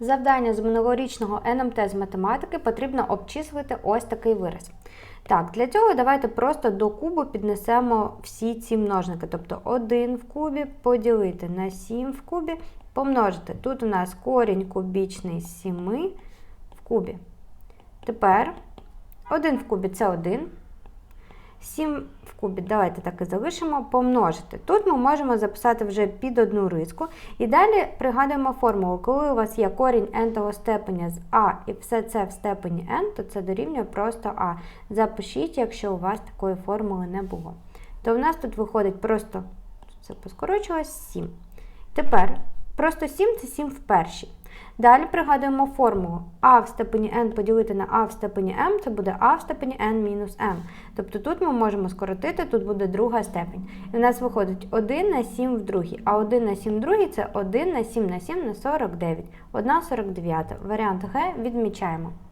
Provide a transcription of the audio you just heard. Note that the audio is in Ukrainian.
Завдання з минулорічного НМТ з математики потрібно обчислити ось такий вираз. Так, для цього давайте просто до кубу піднесемо всі ці множники. Тобто 1 в кубі поділити на 7 в кубі, помножити. Тут у нас корінь кубічний з 7 в кубі. Тепер 1 в кубі це 1. 7 в кубі, давайте так і залишимо, помножити. Тут ми можемо записати вже під одну риску. І далі пригадуємо формулу. Коли у вас є корінь n-того степеня з а і все це в степені n, то це дорівнює просто а. Запишіть, якщо у вас такої формули не було. То в нас тут виходить просто, це поскорочилось, 7. Тепер просто 7 це 7 в першій. Далі пригадуємо формулу а в степені n поділити на а в степені m, це буде а в степені n мінус m. Тобто тут ми можемо скоротити, тут буде друга степень. І в нас виходить 1 на 7 в другій, а 1 на 7 в другій це 1 на 7 на 7 на 49. 1 49. Варіант Г відмічаємо.